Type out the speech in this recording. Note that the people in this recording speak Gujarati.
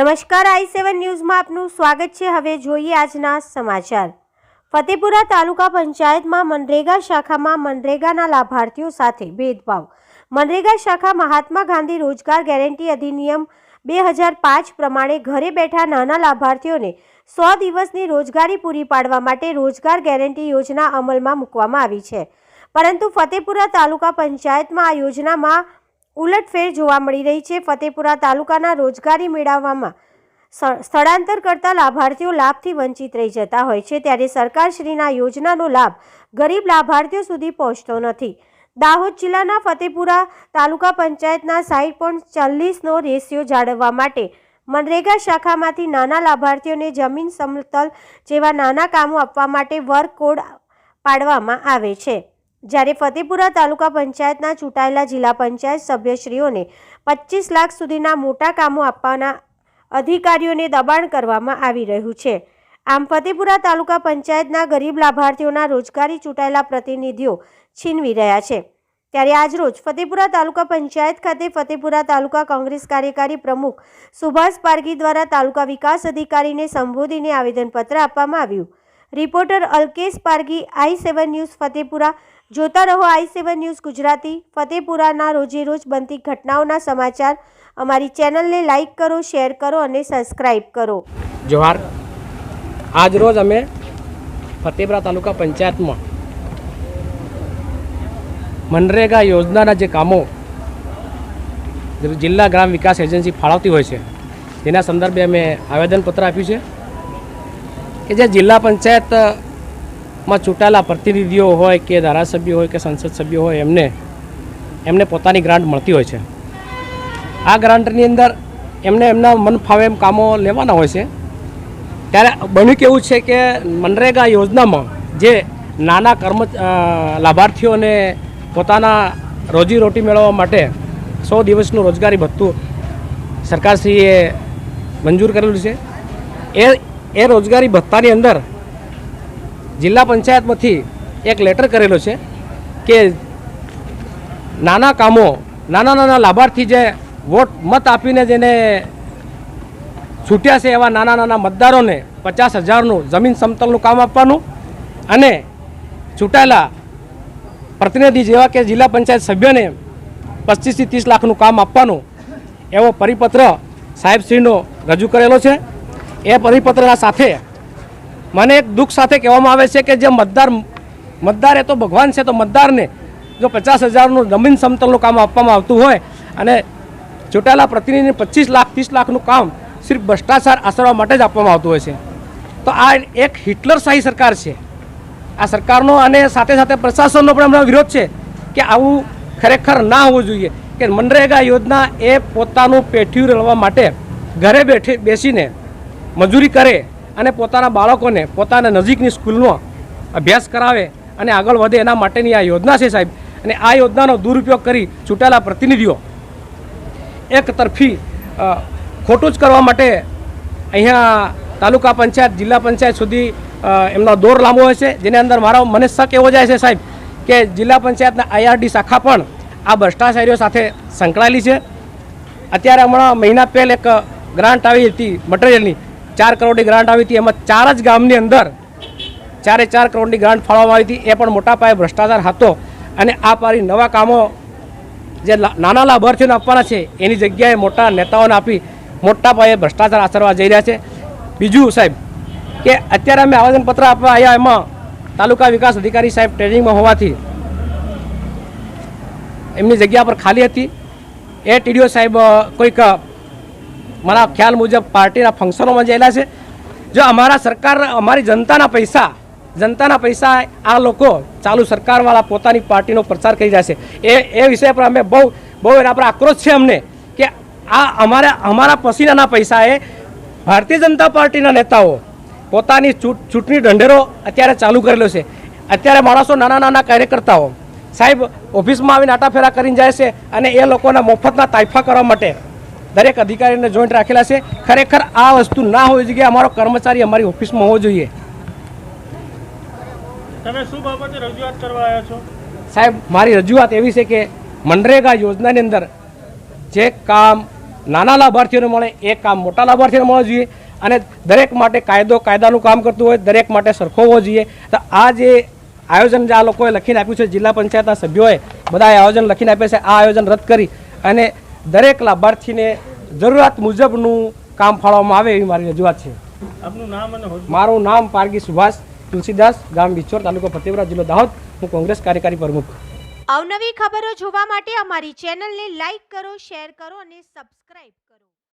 નમસ્કાર, આઈ સેવન ન્યૂઝમાં આપનું સ્વાગત છે. હવે જોઈએ આજના સમાચાર. ફતેપુરા તાલુકા પંચાયતમાં મનરેગા શાખામાં મનરેગાના લાભાર્થીઓ સાથે ભેદભાવ. મનરેગા શાખા મહાત્મા ગાંધી રોજગાર ગેરંટી અધિનિયમ બે હજાર પાંચ પ્રમાણે ઘરે બેઠા નાના લાભાર્થીઓને સો દિવસની રોજગારી પૂરી પાડવા માટે રોજગાર ગેરંટી યોજના અમલમાં મૂકવામાં આવી છે. પરંતુ ફતેપુરા તાલુકા પંચાયતમાં આ યોજનામાં ઉલટફેર જોવા મળી રહી છે. ફતેપુરા તાલુકાના રોજગારી મેળવવામાં સ્થળાંતર કરતા લાભાર્થીઓ લાભથી વંચિત રહી જતા હોય છે. ત્યારે સરકારશ્રીના યોજનાનો લાભ ગરીબ લાભાર્થીઓ સુધી પહોંચતો નથી. દાહોદ જિલ્લાના ફતેપુરા તાલુકા પંચાયતના સાઈઠ પોઈન્ટ ચાલીસનો રેશિયો જાળવવા માટે મનરેગા શાખામાંથી નાના લાભાર્થીઓને જમીન સમતલ જેવા નાના કામો આપવા માટે વર્ક કોડ પાડવામાં આવે છે. જ્યારે ફતેપુરા તાલુકા પંચાયતના ચૂંટાયેલા જિલ્લા પંચાયત સભ્યશ્રીઓને પચીસ લાખ સુધીના મોટા કામો આપવાના અધિકારીઓને દબાણ કરવામાં આવી રહ્યું છે. આમ ફતેપુરા તાલુકા પંચાયતના ગરીબ લાભાર્થીઓના રોજગારી ચૂંટાયેલા પ્રતિનિધિઓ છીનવી રહ્યા છે. ત્યારે આજરોજ ફતેપુરા તાલુકા પંચાયત ખાતે ફતેપુરા તાલુકા કોંગ્રેસ કાર્યકારી પ્રમુખ સુભાષ પારગી દ્વારા તાલુકા વિકાસ અધિકારીને સંબોધીને આવેદનપત્ર આપવામાં આવ્યું. Reporter Alkesh Pargi I seven news, Fatepura જોતા રહો આઈ સેવન ન્યૂઝ ગુજરાતી. ફતેપુરાના રોજે રોજ બનતી ઘટનાઓના સમાચાર અમારી ચેનલને લાઇક કરો, શેર કરો અને સબસ્ક્રાઇબ કરો. જોહાર આજરોજ અમે ફતેપુરા તાલુકા પંચાયતમાં મનરેગા યોજનાના જે કામો જિલ્લા ગ્રામ વિકાસ એજન્સી ફાળવતી હોય છે, તેના સંદર્ભે અમે આવેદનપત્ર આપ્યું છે કે જે જિલ્લા પંચાયતમાં ચૂંટાયેલા પ્રતિનિધિઓ હોય કે ધારાસભ્યો હોય કે સંસદ સભ્યો હોય, એમને એમને પોતાની ગ્રાન્ટ મળતી હોય છે. આ ગ્રાન્ટની અંદર એમને એમના મન ફાવે એમ કામો લેવાના હોય છે. ત્યારે બન્યું કેવું છે કે મનરેગા યોજનામાં જે નાના કર્મ લાભાર્થીઓને પોતાના રોજીરોટી મેળવવા માટે સો દિવસનું રોજગારી ભથ્થું સરકારશ્રીએ મંજૂર કરેલું છે. એ એ રોજગારી ભથ્થાની અંદર જિલ્લા પંચાયતમાંથી એક લેટર કરેલો છે કે નાના કામો, નાના નાના લાભાર્થી જે વોટ મત આપીને જેને છૂટ્યા છે એવા નાના નાના મતદારોને પચાસ હજારનું જમીન સમતલનું કામ આપવાનું અને ચૂંટાયેલા પ્રતિનિધિ જેવા કે જિલ્લા પંચાયત સભ્યને પચીસથી ત્રીસ લાખનું કામ આપવાનું એવો પરિપત્ર સાહેબશ્રીનો રજૂ કરેલો છે. એ પરિપત્રના સાથે મને એક દુઃખ સાથે કહેવામાં આવે છે કે જે મતદાર મતદાર એ તો ભગવાન છે, તો મતદારને જો પચાસ હજારનું જમીન સમતલનું કામ આપવામાં આવતું હોય અને ચૂંટાયેલા પ્રતિનિધિને પચીસ લાખ, ત્રીસ લાખનું કામ સિર્ફ ભ્રષ્ટાચાર આસરવા માટે જ આપવામાં આવતું હોય છે. તો આ એક હિટલરશાહી સરકાર છે. આ સરકારનો અને સાથે સાથે પ્રશાસનનો પણ હમણાં વિરોધ છે કે આવું ખરેખર ના હોવું જોઈએ. કે મનરેગા યોજના એ પોતાનું પેઠિયું રળવા માટે ઘરે બેઠી, બેસીને મજૂરી કરે અને પોતાના બાળકોને પોતાના નજીકની સ્કૂલનો અભ્યાસ કરાવે અને આગળ વધે એના માટેની આ યોજના છે સાહેબ. અને આ યોજનાનો દુરુપયોગ કરી ચૂંટાયેલા પ્રતિનિધિઓ એક તરફી ખોટું જ કરવા માટે અહીંયા તાલુકા પંચાયત, જિલ્લા પંચાયત સુધી એમનો દોર લાંબો હોય છે. જેની અંદર મારો મને શક એવો જાય છે સાહેબ કે જિલ્લા પંચાયતના આઈઆરડી શાખા પણ આ ભ્રષ્ટાચારીઓ સાથે સંકળાયેલી છે. અત્યારે હમણાં મહિના પહેલ એક ગ્રાન્ટ આવી હતી મટીરિયલની. ચાર કરોડની ગ્રાન્ટ આવી હતી. એમાં ચાર જ ગામની અંદર ચારે ચાર કરોડની ગ્રાન્ટ ફાળવવામાં આવી હતી. એ પણ મોટા પાયે ભ્રષ્ટાચાર હતો. અને આ પારી નવા કામો જે નાના લાભાર્થીઓને આપવાના છે, એની જગ્યાએ મોટા નેતાઓને આપી મોટા પાયે ભ્રષ્ટાચાર આચરવા જઈ રહ્યા છે. બીજું સાહેબ, કે અત્યારે અમે આવેદનપત્ર આપવા આવ્યા એમાં તાલુકા વિકાસ અધિકારી સાહેબ ટ્રેનિંગમાં હોવાથી એમની જગ્યા પર ખાલી હતી. એ ટીડીઓ સાહેબ કોઈક મારા ખ્યાલ મુજબ પાર્ટીના ફંક્શનોમાં જયેલા છે. જો અમારા સરકાર, અમારી જનતાના પૈસા જનતાના પૈસા આ લોકો ચાલુ સરકારવાળા પોતાની પાર્ટીનો પ્રચાર કરી જશે એ એ વિષય પર અમે બહુ બહુ એના પર આક્રોશ છે અમને કે આ અમારા અમારા પસીનાના પૈસા એ ભારતીય જનતા પાર્ટીના નેતાઓ પોતાની ચૂંટ, ચૂંટણી ઢંઢેરો અત્યારે ચાલુ કરેલો છે. અત્યારે માણસો નાના નાના કાર્યકર્તાઓ સાહેબ ઓફિસમાં આવીને આટાફેરા કરીને જાય છે અને એ લોકોના મફતના તાઇફા કરવા માટે દરેક અધિકારીને જોઈન્ટ રાખેલા છે. ખરેખર આ વસ્તુ ના હોવી જોઈએ અમારો કર્મચારી અમારી ઓફિસમાં હોવો જોઈએ. તમે શું બાબતે રજૂઆત કરવા આવ્યા છો? સાહેબ મારી રજૂઆત એવી છે કે મનરેગા યોજનાની અંદર જે કામ નાના લાભાર્થીઓને મળે એ કામ મોટા લાભાર્થીઓને મળવું જોઈએ અને દરેક માટે કાયદો કાયદાનું કામ કરતું હોય દરેક માટે સરખો હોવો જોઈએ. તો આ જે આયોજન જે આ લોકોએ લખીને આપ્યું છે જિલ્લા પંચાયતના સભ્યોએ બધા આયોજન લખીને આપ્યા છે આ આયોજન રદ કરી અને દરેક લાભાર્થીને જરૂરિયાત મુજબનું કામ ફાળવવામાં આવે એવી મારી રજૂઆત છે. આપનું નામ અને મારું નામ પારગી સુભાષ તુલસીદાસ ગામ બિચોર તાલુકો ફતેપુરા જિલ્લો દાહોદ. હું કોંગ્રેસ કાર્યકારી પ્રમુખ. અવનવી ખબરો જોવા માટે અમારી ચેનલને લાઈક કરો શેર કરો અને સબસ્ક્રાઇબ